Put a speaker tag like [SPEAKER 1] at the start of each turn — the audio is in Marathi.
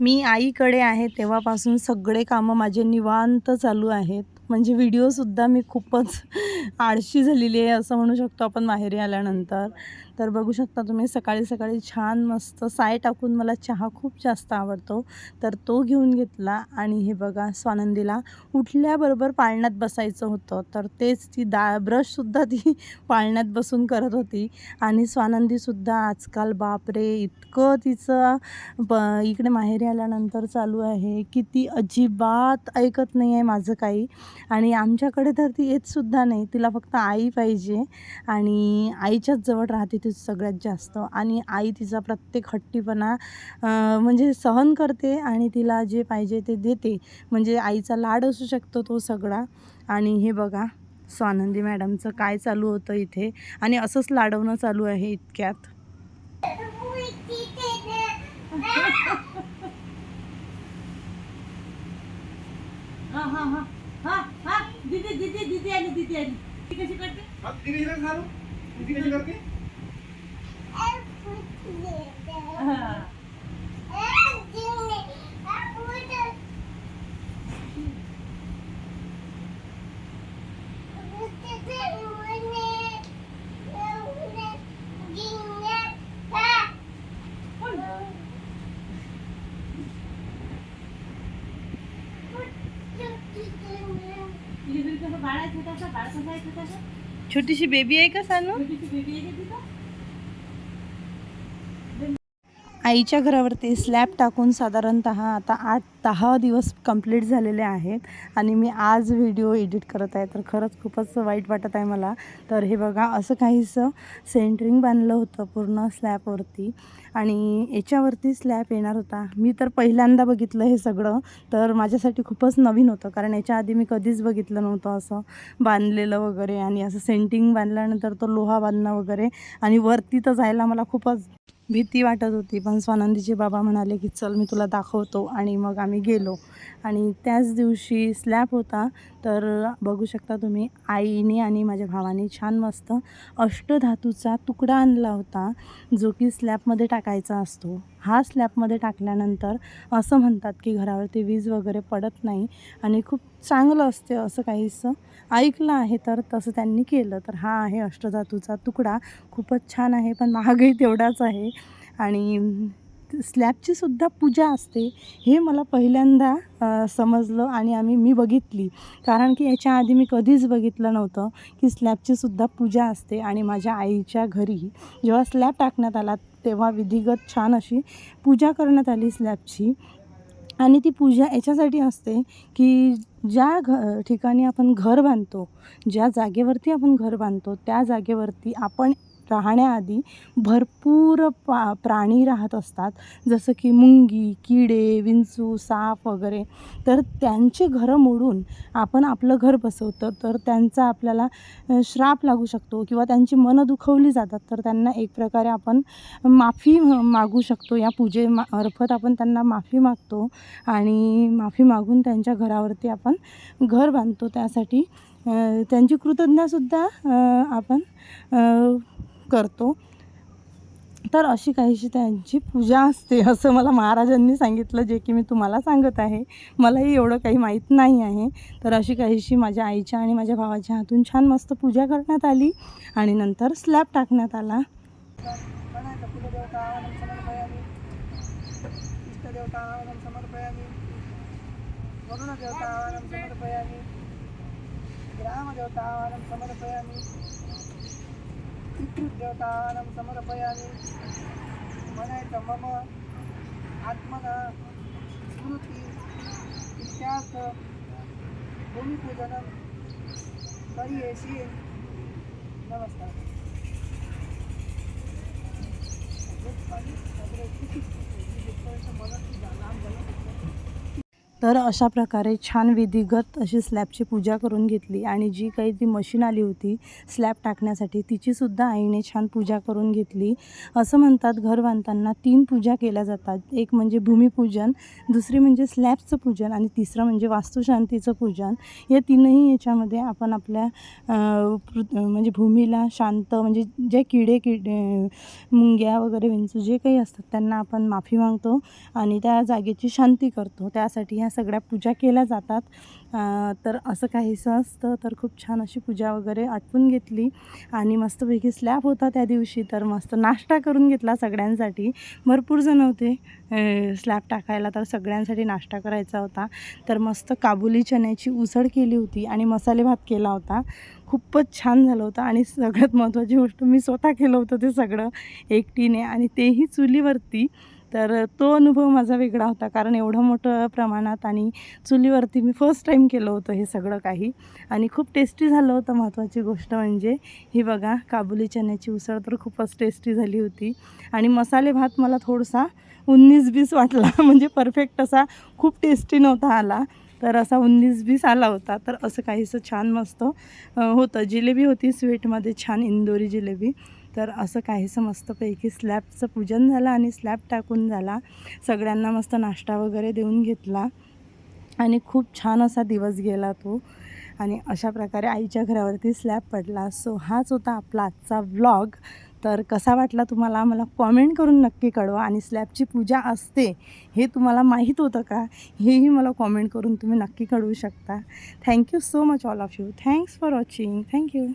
[SPEAKER 1] मी आईकडे आहे तेव्हापासून सगळे कामं माझे निवांत चालू आहेत. म्हणजे व्हिडिओसुद्धा मी खूपच आळशी झालेली आहे असं म्हणू शकतो आपण माहेरी आल्यानंतर. तर बघू शकता तुम्ही सकाळी सकाळी छान मस्त साय टाकून मला चहा खूप जास्त आवडतो. तर तो घेऊन घेतला आणि हे बघा स्वानंदीला उठल्याबरोबर पाळण्यात बसायचं होतं. तर तेच ती दा ब्रशसुद्धा ती पाळण्यात बसून करत होती. आणि स्वानंदीसुद्धा आजकाल बापरे इतकं तिचं ब इकडे माहेरी आल्यानंतर चालू आहे की ती अजिबात ऐकत नाही आहे माझं काही. आणि आमच्याकडे तर ती येतसुद्धा नाही. तिला फक्त आई पाहिजे आणि आईच्याच जवळ राहते. ती सगळ्यात जास्त. आणि आई तिचा प्रत्येक हट्टीपणा म्हणजे सहन करते आणि तिला जे पाहिजे ते देते. म्हणजे आईचा लाड असू शकतो तो सगळा. आणि हे बघा स्वानंदी मॅडमचं काय चालू होतं इथे. आणि असंच लाडवणं चालू आहे इतक्यात. दीदी दीदी दीदी आली दीदी आली. ती कशी करते?
[SPEAKER 2] खा लो धीरे धीरे करके
[SPEAKER 1] छोटीशी बेबी आहे का सानू? आईच्या घरावरती स्लॅब टाकून साधारणत आता आठ दहा दिवस कंप्लीट झालेले आहेत. आणि मी आज व्हिडिओ एडिट करत आहे. तर खरंच खूपच वाईट वाटत आहे मला. तर हे बघा असं काहीसं सेंटरिंग बांधलं होतं पूर्ण स्लॅबवरती आणि याच्यावरती स्लॅब येणार होता. मी तर पहिल्यांदा बघितलं हे सगळं. तर माझ्यासाठी खूपच नवीन होतं. कारण याच्या आधी मी कधीच बघितलं नव्हतं असं बांधलेलं वगैरे. आणि असं सेंटिंग बांधल्यानंतर तो लोहा बांधणं वगैरे. आणि वरती तर जायला मला खूपच भीती वाटत होती. पण स्वानंदीचे बाबा म्हणाले की चल मी तुला दाखवतो. आणि मग आम्ही गेलो. आणि त्याच दिवशी स्लॅब होता. तर बघू शकता तुम्ही आईने आणि माझ्या भावाने छान मस्त अष्टधातूचा तुकडा आणला होता जो की स्लॅबमध्ये टाकायचा असतो. हा स्लॅबमध्ये टाकल्यानंतर असं म्हणतात की घरावरती वीज वगैरे पडत नाही आणि खूप चांगलं असते असं काहीसं ऐकलं आहे तर तसं त्यांनी केलं. तर हा आहे अष्टधातूचा तुकडा. खूपच छान आहे पण महागही तेवढाच आहे. आणि स्लॅबची सुद्धा पूजा असते हे मला पहिल्यांदा समजलं आणि आम्ही मी बघितली. कारण की याच्या आधी मी कधीच बघितलं नव्हतं की स्लॅबची सुद्धा पूजा असते आणि माझ्या आईच्या घरी जेव्हा स्लॅब टाकण्यात आला तेव्हा विधिगत छान अशी पूजा करण्यात आली स्लॅबची. आणि ती पूजा याच्यासाठी असते की ज्या घ ठिकाणी आपण घर बांधतो ज्या जागेवरती आपण घर बांधतो त्या जागेवरती आपण राहण्याआधी भरपूर पा प्राणी राहत असतात. जसं की मुंगी किडे विंचू साप वगैरे. तर त्यांची घरं मोडून आपण आपलं घर बसवतो. तर त्यांचा आपल्याला श्राप लागू शकतो किंवा त्यांची मनं दुखवली जातात. तर त्यांना एक प्रकारे आपण माफी मागू शकतो. या पूजेमार्फत आपण त्यांना माफी मागतो आणि माफी मागून त्यांच्या घरावरती आपण घर बांधतो. त्यासाठी त्यांची कृतज्ञसुद्धा आपण करतो. तर अशी काहीशी त्यांची पूजा असते असं मला महाराजांनी सांगितलं जे की मी तुम्हाला सांगत आहे. मलाही एवढं काही माहीत नाही आहे. तर अशी काहीशी माझ्या आईच्या आणि माझ्या भावाच्या हातून छान मस्त पूजा करण्यात आली आणि नंतर स्लॅब टाकण्यात आला.
[SPEAKER 2] गणाचं कुलदेवतानं समर्पयामि इष्टदेवतानं समर्पयामि वरुणदेवतानं समर्पयामि ग्रामदेवतानं समर्पयामि पितृदेवतानं समर्पयामि। म्हणायचं मम आत्मना स्मृती इत्यार्थ भूमिपूजनं करी येशील नमस्कार।
[SPEAKER 1] तर अशा प्रकारे छान विधिगत अशी स्लॅबची पूजा करून घेतली आणि जी काही ती मशीन आली होती स्लॅब टाकण्यासाठी तिचीसुद्धा आईने छान पूजा करून घेतली. असं म्हणतात घर बांधताना तीन पूजा केल्या जातात. एक म्हणजे भूमिपूजन दुसरी म्हणजे स्लॅबचं पूजन आणि तिसरं म्हणजे वास्तुशांतीचं पूजन. या तीनही याच्यामध्ये आपण आपल्या म्हणजे भूमीला शांत म्हणजे जे किडे किडे मुंग्या वगैरे विंचू जे काही असतात त्यांना आपण माफी मागतो आणि त्या जागेची शांती करतो. त्यासाठी ह्या सगळ्या पूजा केल्या जातात. तर असं काहीसं असतं तर खूप छान अशी पूजा वगैरे आटपून घेतली आणि मस्तपैकी स्लॅब होता त्या दिवशी. तर मस्त नाश्ता करून घेतला सगळ्यांसाठी. भरपूर जण होते स्लॅब टाकायला. तर सगळ्यांसाठी नाश्ता करायचा होता. तर मस्त काबुली चण्याची उसळ केली होती आणि मसाले भात केला होता. खूपच छान झालं होतं आणि सगळ्यात महत्त्वाची गोष्ट मी स्वतः केलं होतं ते सगळं एकटीने आणि तेही चुलीवरती. तर तो अनुभव माझा वेगळा होता कारण एवढं मोठं प्रमाणात आणि चुलीवरती मी फर्स्ट टाईम केलं होतं हे सगळं काही. आणि खूप टेस्टी झालं होतं महत्त्वाची गोष्ट म्हणजे ही बघा काबुली चण्याची उसळ तर खूपच टेस्टी झाली होती. आणि मसाले भात मला थोडासा उन्नीस बीस वाटला म्हणजे परफेक्ट असा खूप टेस्टी नव्हता आला. तर असा उन्नीस बीस आला होता. तर असं काहीसं छान मस्त होतं. जिलेबी होती स्वीटमध्ये छान इंदोरी जिलेबी. तर असं काहीसं मस्तपैकी स्लॅबचं पूजन झालं आणि स्लॅब टाकून झाला. सगळ्यांना मस्त नाश्ता वगैरे देऊन घेतला. आणि खूप छान असा दिवस गेला तो. आणि अशा प्रकारे आईच्या घरावरती स्लॅब पडला. सो हाच होता आपला आजचा व्लॉग. तर कसा वाटला तुम्हाला? मला कॉमेंट करून नक्की कळवा. आणि स्लॅबची पूजा असते हे तुम्हाला माहीत होतं का? हेही मला कॉमेंट करून तुम्ही नक्की कळवू शकता. Thank you so much all of you. Thanks for watching. Thank you.